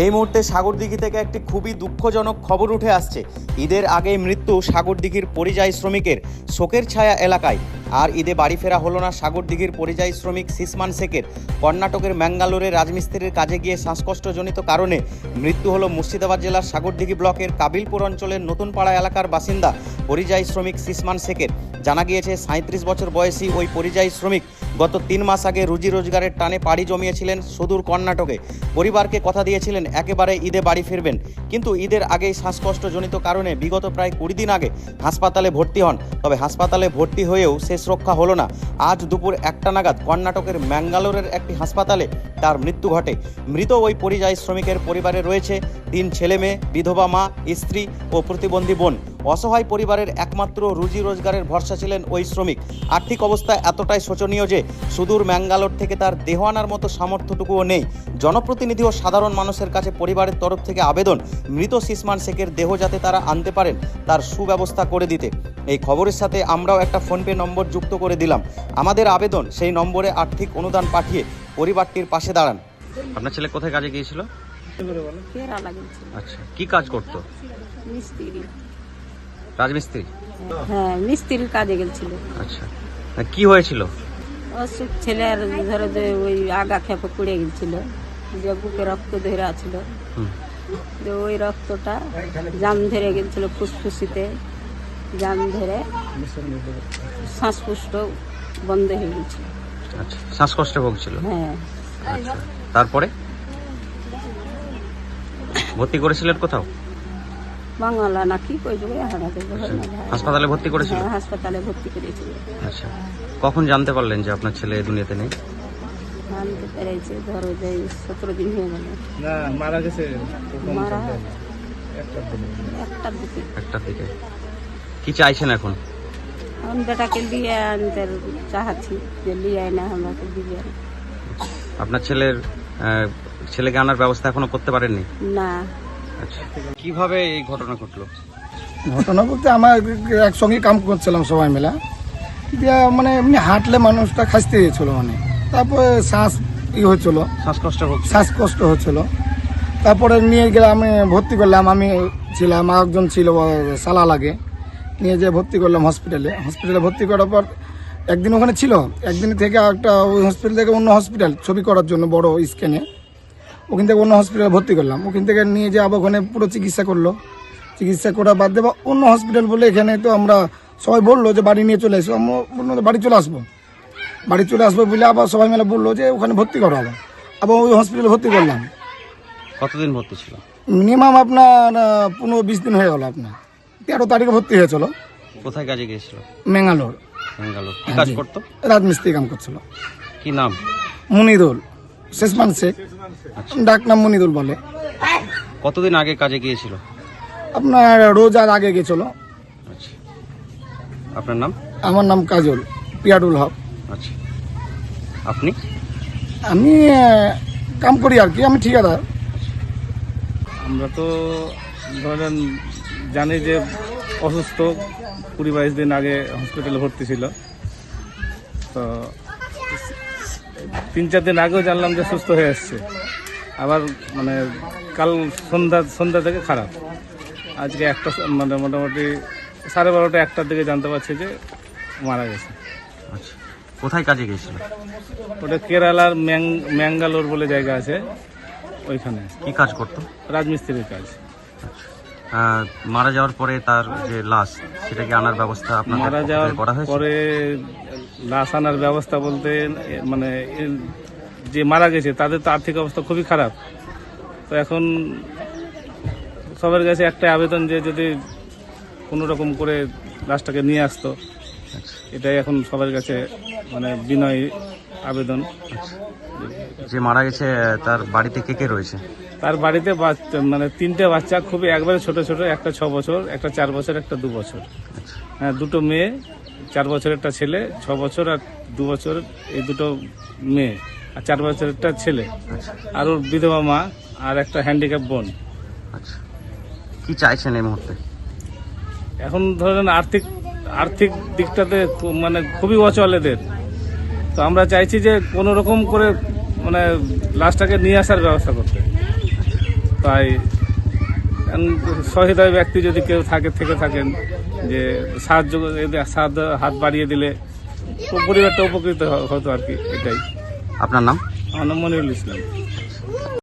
এই মুহূর্তে সাগরদিঘি থেকে একটি খুবই দুঃখজনক খবর উঠে আসছে। ঈদের আগে মৃত্যু সাগরদিঘির পরিযায়ী শ্রমিকের শোকের ছায়া এলাকায়। আর ঈদে বাড়ি ফেরা হলো না সাগরদিঘির পরিযায়ী শ্রমিক সিসমান শেখের। কর্ণাটকের ম্যাঙ্গালোরে রাজমিস্ত্রির কাজে গিয়ে শ্বাসকষ্টজনিত কারণে মৃত্যু হলো মুর্শিদাবাদ জেলার সাগরদিঘি ব্লকের কাবিলপুর অঞ্চলের নতুনপাড়া এলাকার বাসিন্দা পরিযায়ী শ্রমিক সিসমান শেখের। জানা গিয়েছে সাঁত্রিশ বছর বয়সী ওই পরিযায়ী শ্রমিক গত তিন মাস আগে রুজি রোজগারের টানে পাড়ি জমিয়েছিলেন সুদূর কর্ণাটকে। পরিবারকে কথা দিয়েছিলেন, একেবারে ঈদে বাড়ি ফিরবেন। কিন্তু ঈদের আগেই শ্বাসকষ্টজনিত কারণে বিগত প্রায় কুড়ি দিন আগে হাসপাতালে ভর্তি হন। তবে হাসপাতালে ভর্তি হয়েও শেষ রক্ষা হলো না। আজ দুপুর একটা নাগাদ কর্ণাটকের ম্যাঙ্গালোরের একটি হাসপাতালে তার মৃত্যু ঘটে। মৃত ওই পরিযায়ী শ্রমিকের পরিবারে রয়েছে তিন ছেলে মেয়ে, বিধবা মা, স্ত্রী ও প্রতিবন্ধী বোন। অসহায় পরিবারের একমাত্র রুজি রোজগারের ভরসা ছিলেন ওই শ্রমিক। আর্থিক অবস্থা এতটাই শোচনীয় যে সুদূর ম্যাঙ্গালোর থেকে তার দেহ আনার মতো সামর্থ্যটুকুও নেই। জনপ্রতিনিধি ও সাধারণ মানুষের কাছে পরিবারের তরফ থেকে আবেদন, মৃত সিসমান শেখের দেহ যাতে তারা আনতে পারেন, তার সুব্যবস্থা করে দিতে। এই খবরের সাথে আমরাও একটা ফোনপে নম্বর যুক্ত করে দিলাম। আমাদের আবেদন সেই নম্বরে আর্থিক অনুদান পাঠিয়ে পরিবারটির পাশে দাঁড়ান। আপনার ছেলে কোথায় কাজে গিয়েছিল? আচ্ছা কি কাজ করতো? মিস্ত্রি রাজমিস্ত্রি? হ্যাঁ মিস্ত্রির কাজে গেছিল। আচ্ছা কি হয়েছিল? অসুখ ছেলে আর ধরো যে ওই আগা খেপে পড়ে গেছিল যে বুকে রক্ত ধরে আছিল। যে ওই রক্তটা জাম ধরে গেছিল ফুসফুসিতে জাম ধরে শ্বাসপুষ্ট বন্ধ হয়ে গেছিল। আচ্ছা শ্বাসকষ্টে ভুগছিল? হ্যাঁ। আচ্ছা তারপরে? ভর্তি করেছিলেন কোথাও? বাংলা না কি কই যাবে হাসপাতালে ভর্তি করেছিল? হ্যাঁ হাসপাতালে ভর্তি করেছিল। আচ্ছা কখন জানতে পারলেন যে আপনার ছেলে দুনিয়াতে নেই? আনতে পেরেছে ধরো যে সতেরো দিন হয়ে গেল। না মারা গেছে মারা একটার দিকে। একটার দিকে। কি চাইছেন এখন? हम बेटा के लिए अंदर चाहती যে লিয়ে আয় না আমাকে দিবে আপনার ছেলের আহ, ছেলেকে আনার ব্যবস্থা এখনো করতে পারেননি না আচ্ছা কিভাবে এই ঘটনা ঘটলো ঘটনা বলতে আমার একসঙ্গে কাম করছিলাম সবাই মিলে দিয়ে মানে এমনি হাঁটলে মানুষটা খাসতে গেছিল মানে তারপরে শ্বাস ই হচ্ছিল শ্বাসকষ্ট ভুগছে শ্বাসকষ্ট হচ্ছিল তারপরে নিয়ে গেলে আমি ভর্তি করলাম আমি ছিলাম আর একজন ছিল ও সালা লাগে নিয়ে যেয়ে ভর্তি করলাম হসপিটালে হসপিটালে ভর্তি করার পর একদিন ওখানে ছিল। একদিন থেকে একটা ওই হসপিটাল থেকে অন্য হসপিটাল ছবি করার জন্য বড় স্ক্যানে ওখান থেকে অন্য হসপিটালে ভর্তি করলাম। ওখান থেকে নিয়ে যে আবার ওখানে পুরো চিকিৎসা করল। চিকিৎসা করা বাদ দেবা অন্য হসপিটাল বলে এখানে তো আমরা সবাই বলল যে বাড়ি নিয়ে চলে এসো আমরা বলল বাড়ি চলে আসব। বাড়ি চলে আসব বলে আবার সবাই মিলে বলল যে ওখানে ভর্তি করা হবে। আবার ওই হসপিটালে ভর্তি করলাম। কতদিন ভর্তি ছিল? মিনিমাম আপনার পনেরো বিশ দিন হয়ে গেল আপনার। তেরো তারিখে ভর্তি হয়েছিল। কোথায় কাজে গিয়েছিল? মেঙ্গালোর বেঙ্গালোর কি কাজ করতো? রাজমিস্ত্রি কাম করছিল। কি নাম? মুনিদুল। শেষমান শেখ। ডাক নাম মুনিদুল বলে। কতদিন আগে কাজে গিয়েছিল? আপনার রোজার আগে গেছিল আচ্ছা। আপনার নাম? আমার নাম কাজল। পিয়াডুল হক। আচ্ছা। আপনি? আমি আহ, কাম করি আর কি। আমি ঠিকাদার। আমরা তো ধরেন জানি যে অসুস্থ কুড়ি বাইশ দিন আগে হসপিটালে ভর্তি ছিল। তো তিন চার দিন আগেও জানলাম যে সুস্থ হয়ে এসছে আবার মানে কাল সন্ধ্যা সন্ধ্যা থেকে খারাপ। আজকে একটা মানে মোটামুটি সাড়ে বারোটা একটার দিকে জানতে পারছি যে মারা গেছে। আচ্ছা কোথায় কাজে গেছিল ওটা কেরালার ম্যাং ম্যাঙ্গালোর বলে জায়গা আছে ওইখানে। কি কাজ করতো? রাজমিস্ত্রির কাজ। আহ, মারা যাওয়ার পরে তার যে লাশ সেটাকে আনার ব্যবস্থা মারা যাওয়ার করা হয়েছে? পরে লাশ আনার ব্যবস্থা বলতে মানে যে মারা গেছে তাদের তো আর্থিক অবস্থা খুবই খারাপ। তো এখন সবার কাছে একটা আবেদন যে যদি কোনো রকম করে লাশটাকে নিয়ে আসতো আচ্ছা। এটাই এখন সবার কাছে মানে বিনয় আবেদন। যে মারা গেছে তার বাড়িতে কে কে রয়েছে? তার বাড়িতে মানে তিনটে বাচ্চা খুবই একবারে ছোট ছোট একটা ছ বছর একটা চার বছর একটা দু বছর। আচ্ছা। হ্যাঁ দুটো মেয়ে চার বছরের একটা ছেলে ছ বছর আর দু বছর এই দুটো মেয়ে আর চার বছরের একটা ছেলে আর ওর বিধবা মা আর একটা হ্যান্ডিক্যাপ বোন। আচ্ছা। কি চাইছেন এই মুহূর্তে? এখন ধরেন আর্থিক আর্থিক দিকটাতে মানে খুবই অচল এদের। তো আমরা চাইছি যে কোনো রকম করে মানে লাশটাকে নিয়ে আসার ব্যবস্থা করতে। তাই সহৃদয় ব্যক্তি যদি কেউ থাকে থেকে থাকেন যে সাহায্য সাহায্য হাত বাড়িয়ে দিলে পরিবারটা উপকৃত হতো আর কি এটাই। আপনার নাম? আমার নাম মনিরুল ইসলাম।